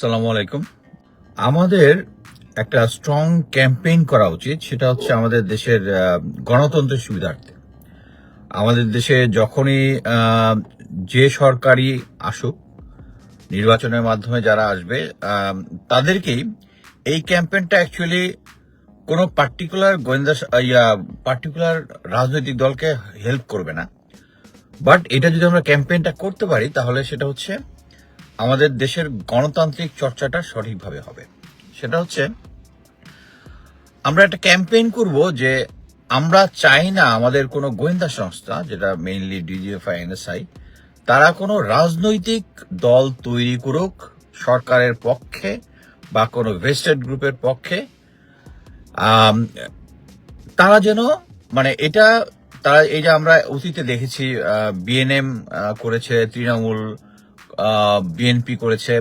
আসসালামু আলাইকুম। আমাদের একটা স্ট্রং ক্যাম্পেইন করা উচিত, সেটা হচ্ছে আমাদের দেশের গণতন্ত্রের সুবিধার্থে। আমাদের দেশে যখনই যে সরকারি আসুক, নির্বাচনের মাধ্যমে যারা আসবে তাদেরকেই এই ক্যাম্পেইনটা অ্যাকচুয়ালি কোনো পার্টিকুলার গোয়েন্দা ইয়া পার্টিকুলার রাজনৈতিক দলকে হেল্প করবে না। বাট এটা যদি আমরা ক্যাম্পেইনটা করতে পারি, তাহলে সেটা হচ্ছে আমাদের দেশের গণতান্ত্রিক চর্চাটা সঠিকভাবে হবে। সেটা হচ্ছে, আমরা একটা ক্যাম্পেইন করব যে আমরা চাই না আমাদের কোনো গোয়েন্দা সংস্থা, যেটা মেইনলি ডিজিএফআই এনএসআই তারা কোনো রাজনৈতিক দল তৈরি করুক সরকারের পক্ষে বা কোনো ভেস্টেড গ্রুপের পক্ষে। তারা যেন মানে এটা, তারা, এই যে আমরা অতীতে দেখেছি বিএনএম করেছে, তৃণমূল বিএনপি করেছে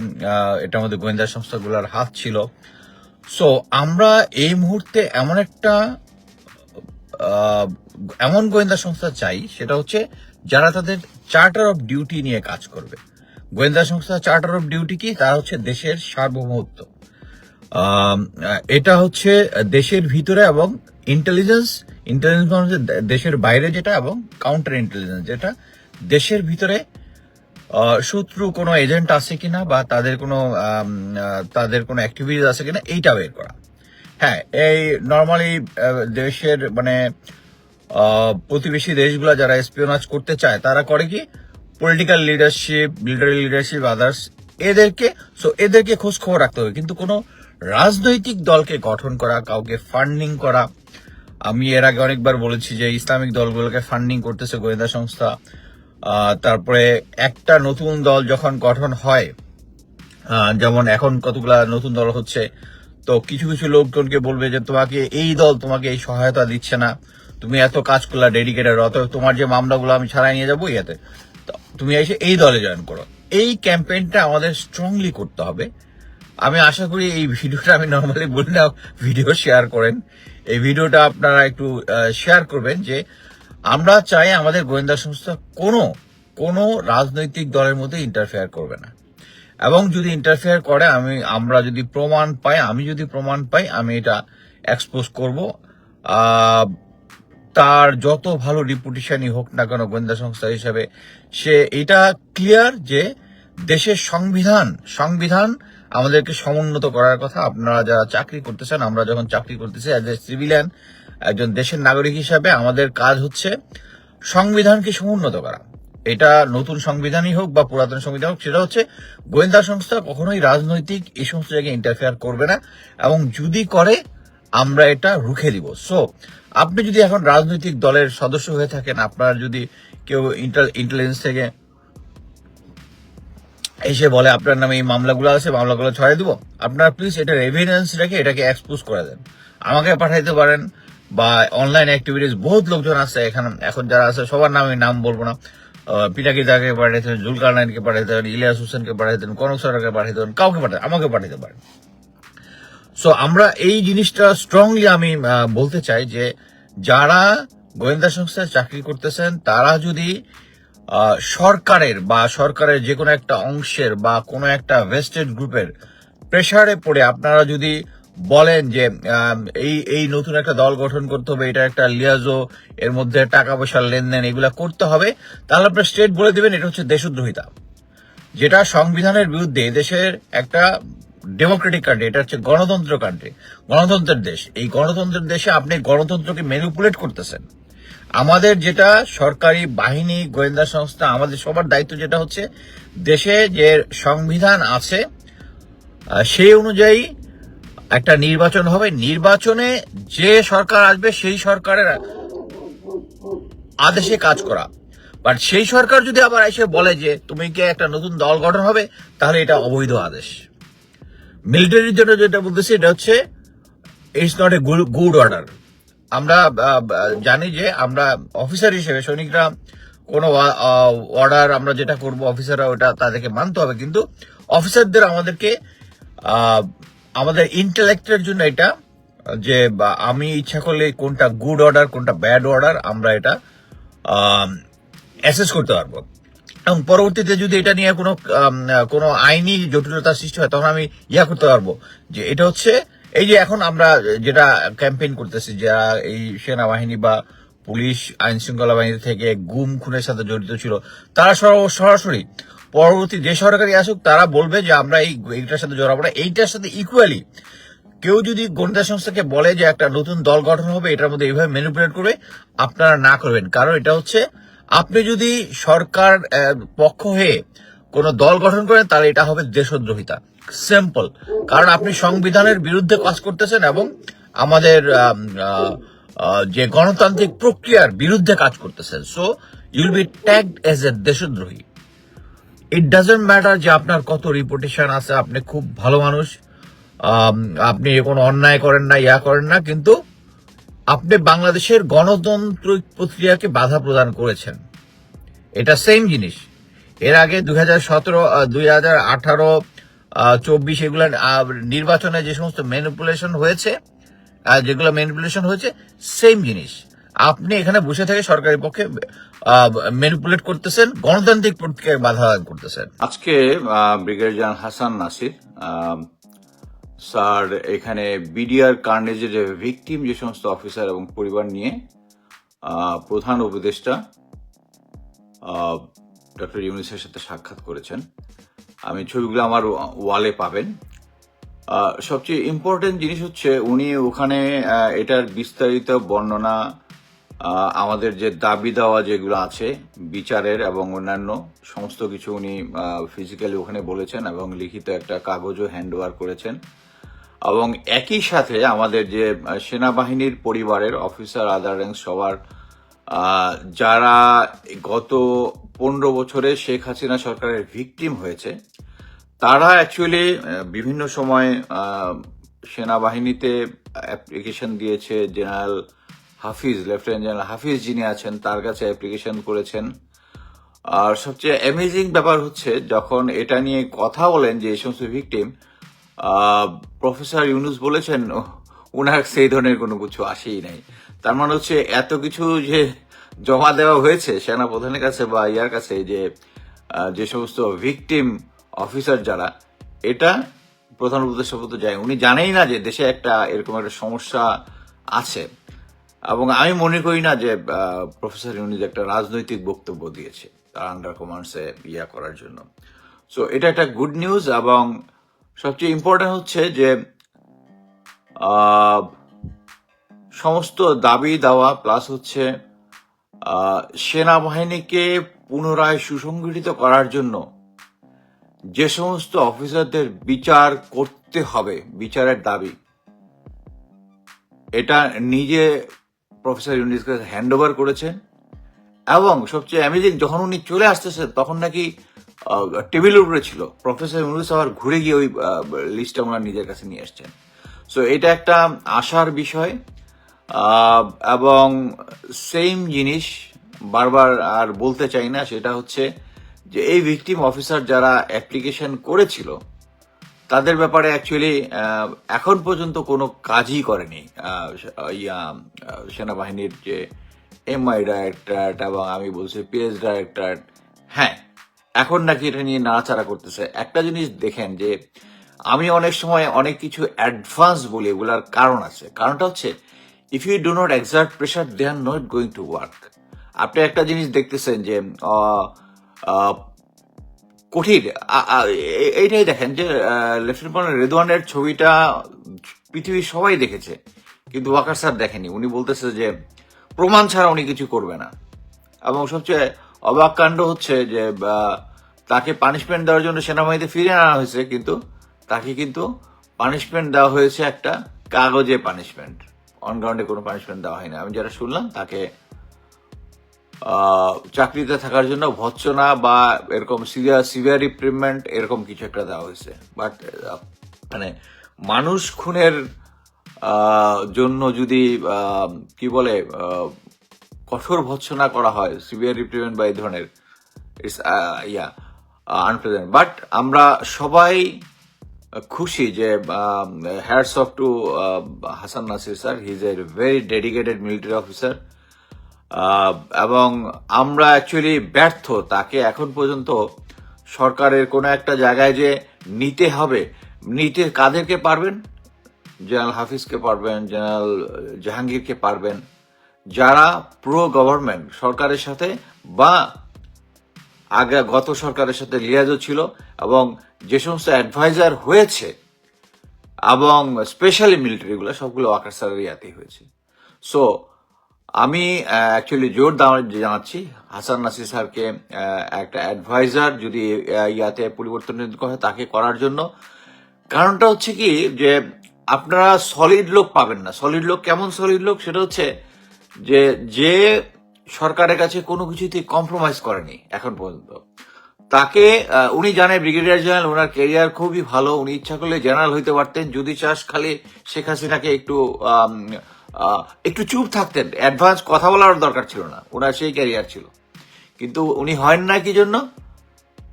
এটা আমাদের গোয়েন্দা সংস্থাগুলোর হাত ছিল। সো আমরা এই মুহূর্তে এমন একটা এমন গোয়েন্দা সংস্থা চাই, সেটা হচ্ছে যারা তাদের চার্টার অফ ডিউটি নিয়ে কাজ করবে। গোয়েন্দা সংস্থা চার্টার অফ ডিউটি কি? তারা হচ্ছে দেশের সার্বভৌমত্ব। এটা হচ্ছে দেশের ভিতরে এবং ইন্টেলিজেন্স ইন্টেলিজেন্স মানে দে- দেশের বাইরে যেটা এবং কাউন্টার ইন্টেলিজেন্স যেটা, দেশের ভিতরে শত্রু কোনো এজেন্ট আছে কিনা বা তাদের কোনো তাদের কোনো অ্যাক্টিভিটিস আছে কিনা, এইটা বের করা। হ্যাঁ এই নর্মালি দেশের মানে প্রতিবেশী দেশগুলো যারা স্পিওনাজ করতে চায়, তারা করে কি? Political leadership military leadership others এদেরকে সো এদেরকে খোঁজ খবর রাখতে হবে। কিন্তু কোনো রাজনৈতিক দলকে গঠন করা, কাউকে ফান্ডিং করা, আমি এর আগে অনেকবার বলেছি যে ইসলামিক দলগুলোকে ফান্ডিং করতেছে গোয়েন্দা সংস্থা তারপরে একটা নতুন দল যখন গঠন হয় যেমন এখন কতগুলা নতুন দল হচ্ছে, তো কিছু কিছু লোকজনকে বলবে যে তোমাকে এই দল তোমাকে এই সহায়তা দিচ্ছে না, তুমি এত কাজ করলা ডেডিকেটেড, অতএব তোমার যে মামলাগুলো আমি ছাড়াই নিয়ে যাব ইয়াতে। তুমি এসে এই দলে জয়েন করো। এই ক্যাম্পেইনটা আমাদের স্ট্রংলি করতে হবে। আমি আশা করি এই ভিডিওটা আমি নর্মালি বলি না, ভিডিও শেয়ার করেন। এই ভিডিওটা আপনারা একটু শেয়ার করবেন যে আমরা চাই আমাদের গোয়েন্দা সংস্থা কোনো কোনো রাজনৈতিক দলের মধ্যে ইন্টারফেয়ার করবে না। এবং যদি ইন্টারফেয়ার করে, আমি, আমরা যদি প্রমাণ পাই, আমি যদি প্রমাণ পাই, আমি এটা এক্সপোজ করব। তার যত ভালো রিপুটেশনই হোক না কেন গোয়েন্দা সংস্থা হিসেবে, সে এটা ক্লিয়ার যে দেশের সংবিধান সংবিধান আমাদেরকে সমুন্নত করার কথা। আপনারা যারা চাকরি করতেছেন, আমরা যখন চাকরি করতেছি অ্যাজ এ সিভিলিয়ান একজন দেশের নাগরিক হিসাবে আমাদের কাজ হচ্ছে সংবিধানকে সমুন্নত করা। এটা নতুন সংবিধানই হোক বা পুরাতন সংবিধান হোক, সেটা হচ্ছে গোয়েন্দা সংস্থা কখনোই রাজনৈতিক এই সমস্ত জায়গায় ইন্টারফেয়ার করবে না এবং যদি করে, আমরা এটা রুখে দিব। সো আপনি যদি এখন রাজনৈতিক দলের সদস্য হয়ে থাকেন, আপনার যদি কেউ ইন্টেলিজেন্স থেকে এসে বলে, আপনার নামে এই মামলাগুলো আছে, মামলাগুলো ছড়াই দিব, আপনারা প্লিজ এটার এভিডেন্স রেখে এটাকে এক্সপোজ করে দেন। আমাকে পাঠাইতে পারেন বা অনলাইন অ্যাক্টিভিটিস বহুত লোকজন আছে, এখানে, এখন যারা আছে, সবার নামে নাম বলব না। পিনাকি দাকে পাঠাইতেন জুলকার নাইনকে পাঠাইতেন ইলিয়াস হোসেনকে পাঠাইতেন কনক সরকারকে পাঠাইতেন কাউকে পাঠাই আমাকে পাঠাইতে পারেন। সো আমরা এই জিনিসটা স্ট্রংলি আমি বলতে চাই যে, যারা গোয়েন্দা সংস্থায় চাকরি করতেছেন, তারা যদি সরকারের বা সরকারের যে কোনো একটা অংশের বা কোনো একটা ভেস্টেড গ্রুপের প্রেসারে পড়ে, আপনারা যদি বলেন যে এই এই নতুন একটা দল গঠন করতে হবে, এটা একটা লিয়াজো, এর মধ্যে টাকা পয়সার লেনদেন, এগুলা করতে হবে, তাহলে আপনার স্টেট বলে দেবেন, এটা হচ্ছে দেশদ্রোহিতা। যেটা সংবিধানের বিরুদ্ধে দেশের একটা ডেমোক্রেটিক কান্ট্রি এটা হচ্ছে গণতন্ত্র কান্ট্রি গণতন্ত্রের দেশ। এই গণতন্ত্রের দেশে আপনি গণতন্ত্রকে ম্যানিপুলেট করতেছেন। আমাদের যেটা সরকারি বাহিনী, গোয়েন্দা সংস্থা, আমাদের সবার দায়িত্ব যেটা হচ্ছে, দেশে যে সংবিধান আছে সেই অনুযায়ী একটা নির্বাচন হবে, নির্বাচনে যে সরকার আসবে সেই সরকারের আদেশে কাজ করা। বাট সেই সরকার যদি আবার এসে বলে যে, তুমি কি একটা নতুন দল গঠন হবে? তাহলে এটা অবৈধ আদেশ। মিলিটারির জন্য যেটা বলতেছি, এটা হচ্ছে it's not a good order আমরা জানি যে আমরা অফিসার হিসেবে, সৈনিকরা কোনো অর্ডার আমরা যেটা করব অফিসাররা ওটা তাদেরকে মানতে হবে। কিন্তু অফিসারদের আমাদেরকে আমাদের ইন্টেলেক্টের জন্য এটা, যে আমি ইচ্ছা করলে কোনটা গুড অর্ডার কোনটা ব্যাড অর্ডার আমরা এটা অ্যাসেস করতে পারব। এবং পরবর্তীতে যদি এটা নিয়ে কোনো কোনো আইনি জটিলতার সৃষ্টি হয়, তখন আমি ইয়া করতে পারব, যে এটা হচ্ছে, এই যে এখন আমরা যেটা ক্যাম্পেইন করতেছি যারা এই সেনাবাহিনী বা পুলিশ আইন শৃঙ্খলা বাহিনী থেকে গুম খুনের সাথে জড়িত ছিল, তারা সরাসরি পরবর্তী যে সরকারি আসুক, তারা বলবে যে আমরা এই এইটার সাথে জড়াবো না। এইটার সাথে ইকুয়ালি কেউ যদি গোয়েন্দা সংস্থাকে বলে যে একটা নতুন দল গঠন হবে, এটার মধ্যে এইভাবে ম্যানিপুলেট করবে, আপনারা না করবেন। কারণ এটা হচ্ছে, আপনি যদি সরকার পক্ষ হয়ে কোন দল গঠন করেন, তাহলে এটা হবে দেশদ্রোহিতা। সিম্পল কারণ আপনি সংবিধানের বিরুদ্ধে কাজ করতেছেন এবং আমাদের যে গণতান্ত্রিক প্রক্রিয়ার বিরুদ্ধে কাজ করতেছেন। So you'll be tagged as a দেশদ্রোহী। ইট ডাজেন্ট ম্যাটার যে আপনার কত রিপুটেশন আছে, আপনি খুব ভালো মানুষ। আপনি কোনো অন্যায় করেন না, ইয়া করেন না, কিন্তু আপনি বাংলাদেশের গণতান্ত্রিক প্রক্রিয়াকে বাধা প্রদান করেছেন। এটা সেম জিনিস। এর আগে দুই হাজার সতেরো দুই হাজার আঠারো চব্বিশ এগুলো নির্বাচনে যে সমস্ত ম্যানিপুলেশন হয়েছে যেগুলো ম্যানিপুলেশন হয়েছে সেম জিনিস। আপনি এখানে বসে থেকে সরকারি পক্ষে ম্যানিপুলেট করতেছেন, গণতান্ত্রিক প্রক্রিয়ায় বাধা করতেছেন। আজকে ব্রিগেডিয়ার জান হাসান নাসির স্যার এখানে বিডিআর কার্নেজের যে ভিকটিম, যে সমস্ত অফিসার এবং পরিবার নিয়ে প্রধান উপদেষ্টা ডক্টর ইউনিসের সাথে সাক্ষাৎ করেছেন। আমি ছবিগুলো আমার ওয়ালে পাবেন। সবচেয়ে ইম্পর্টেন্ট জিনিস হচ্ছে উনি ওখানে এটার বিস্তারিত বর্ণনা আমাদের যে দাবি দেওয়া যেগুলো আছে, বিচারের এবং অন্যান্য, সমস্ত কিছু উনি ফিজিক্যালি ওখানে বলেছেন এবং লিখিত একটা কাগজও হ্যান্ড ওভার করেছেন। এবং একই সাথে আমাদের যে সেনাবাহিনীর পরিবারের অফিসার আদার র্যাঙ্ক সবার যারা গত পনেরো বছরে শেখ হাসিনা সরকারের ভিকটিম হয়েছে, তারা অ্যাকচুয়ালি বিভিন্ন সময় সেনাবাহিনীতে অ্যাপ্লিকেশন দিয়েছে general Hafiz lieutenant general Hafiz যিনি আছেন তার কাছে অ্যাপ্লিকেশন করেছেন। আর সবচেয়ে অ্যামেজিং ব্যাপার হচ্ছে যখন এটা নিয়ে কথা বলেন যে এই সমস্ত ভিকটিম প্রফেসর ইউনুস বলেছেন "ও, উনার সেই ধরনের কোনো কিছু আসেই নাই। তার মানে হচ্ছে এত কিছু যে জমা দেওয়া হয়েছে সেনা প্রধানের কাছে বা ইয়ার কাছে যে যে সমস্ত ভিকটিম অফিসার যারা এটা প্রধান পর্যন্ত যায়। উনি জানেই না যে দেশে একটা এরকম একটা সমস্যা আছে। এবং আমি মনে করি না যে প্রফেসর ইউনিজ একটা রাজনৈতিক বক্তব্য দিয়েছে তার আন্ডার কমান্ডসে ইয়া করার জন্য। সো এটা একটা গুড নিউজ এবং সবচেয়ে ইম্পর্টেন্ট হচ্ছে যে সমস্ত দাবি দেওয়া প্লাস হচ্ছে সেনাবাহিনীকে পুনরায় সুসংগঠিত করার জন্য যে সমস্ত অফিসারদের বিচার করতে হবে, বিচারের দাবি, এটা নিজে প্রফেসর ইউনিসকে হ্যান্ড ওভার করেছেন। এবং সবচেয়ে অ্যামেজিং যখন উনি চলে আসতেছে, তখন নাকি টেবিলের উপরে ছিল। প্রফেসর ইউনিস আবার ঘুরে গিয়ে ওই লিস্টটা ওনার নিজের কাছে নিয়ে আসছেন। সো এটা একটা আশার বিষয়। এবং সেম জিনিস বারবার আর বলতে চাই না, সেটা হচ্ছে যে, এই ভিকটিম অফিসার যারা অ্যাপ্লিকেশন করেছিল তাদের ব্যাপারে অ্যাকচুয়ালি এখন পর্যন্ত কোনো কাজই করেনি। ইয়া সেনাবাহিনীর যে এমআই ডাইরেক্টরেট এবং আমি বলছি পিএস ডাইরেক্টরেট হ্যাঁ এখন নাকি এটা নিয়ে নাড়াচাড়া করতেছে। একটা জিনিস দেখেন যে, আমি অনেক সময় অনেক কিছু অ্যাডভান্স বলি, এগুলার কারণ আছে। কারণটা হচ্ছে if you do not exert pressure they are not going to work আপনি একটা জিনিস দেখতেছেন যে কঠিন। এইটাই দেখেন যে লেফটেন্যান্ট কর্নেল রেদওয়ানের ছবিটা পৃথিবীর সবাই দেখেছে, কিন্তু ওয়াকার স্যার দেখেনি। উনি বলতেছে যে, প্রমাণ ছাড়া উনি কিছু করবে না। এবং সবচেয়ে অবাক কাণ্ড হচ্ছে যে তাকে পানিশমেন্ট দেওয়ার জন্য সেনাবাহিনীতে ফিরে আনা হয়েছে, কিন্তু তাকে কিন্তু পানিশমেন্ট দেওয়া হয়েছে একটা কাগজে পানিশমেন্ট অন গ্রাউন্ডে কোনো পানিশমেন্ট দেওয়া হয়নি। আমি যেটা শুনলাম, তাকে চাকরিতে থাকার জন্য ভৎসনা বা এরকম সিভিয়ার সিভিয়ার রিপ্রিমেন্ট এরকম কিছু একটা দেওয়া হয়েছে। বাট মানে মানুষ খুনের জন্য যদি কি বলে কঠোর ভৎসনা করা হয় সিভিয়ার রিপ্রিমেন্ট বা এই ধরনের ইটস ইয়া আনপ্রেজেন্ট বাট আমরা সবাই খুশি যে hats off to Hasan Nasir sir he is a very dedicated military officer এবং আমরা অ্যাকচুয়ালি ব্যর্থ। তাকে এখন পর্যন্ত সরকারের কোনো একটা জায়গায় যে নিতে হবে, নিতে কাদেরকে পারবেন? জেনারেল হাফিজকে পারবেন, জেনারেল জাহাঙ্গীরকে পারবেন। যারা প্রো গভর্নমেন্ট সরকারের সাথে বা আগে গত সরকারের সাথে লিয়াজও ছিল এবং যে সমস্ত অ্যাডভাইজার হয়েছে এবং স্পেশালি মিলিটারিগুলো সবগুলো ওয়াকার ইয়াতেই হয়েছে। সো আমি অ্যাকচুয়ালি জোর জানাচ্ছি। হাসান নাসির আহ, একটা অ্যাডভাইজার যদি ইয়াতে পরিবর্তন হয় তাকে করার জন্য। কারণটা হচ্ছে কি যে আপনারা সলিড লোক পাবেন না। সলিড লোক কেমন সলিড লোক? সেটা হচ্ছে যে যে সরকারের কাছে কোনো কিছুতেই কম্প্রোমাইজ করেনি এখন পর্যন্ত। তাকে উনি জানেন ব্রিগেডিয়ার জেনারেল ওনার ক্যারিয়ার খুবই ভালো। উনি ইচ্ছা করলে জেনারেল হইতে পারতেন। যদি চাস খালি শেখ হাসিনাকে একটু একটু চুপ থাকতেন। অ্যাডভান্স কথা বলার দরকার ছিল না। ওনার সেই ক্যারিয়ার ছিল। কিন্তু উনি হয় না কি জন্য?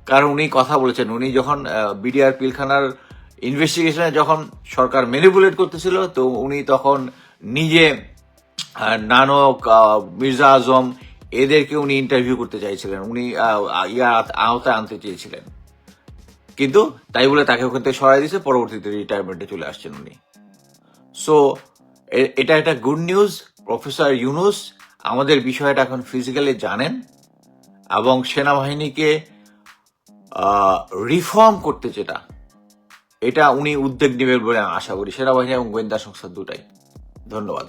কারণ উনি কথা বলেছেন। উনি যখন বিডিআর পিলখানার ইনভেস্টিগেশনে যখন সরকার ম্যানিপুলেট করতেছিল তো উনি তখন নিজে নানক মির্জা আজম এদেরকে উনি ইন্টারভিউ করতে চাইছিলেন। উনি আহ, ইয়া আওতায় আনতে চেয়েছিলেন। কিন্তু তাই বলে তাকে ওখান থেকে সরাই দিয়েছে। পরবর্তীতে রিটায়ারমেন্টে চলে আসছেন উনি। সো এটা একটা গুড নিউজ প্রফেসর ইউনুস আমাদের বিষয়টা এখন ফিজিক্যালি জানেন এবং সেনাবাহিনীকে রিফর্ম করতে যেটা, এটা উনি উদ্যোগ নেবেন বলে আশা করি, সেনাবাহিনী এবং গোয়েন্দা সংস্থা দুটাই। ধন্যবাদ।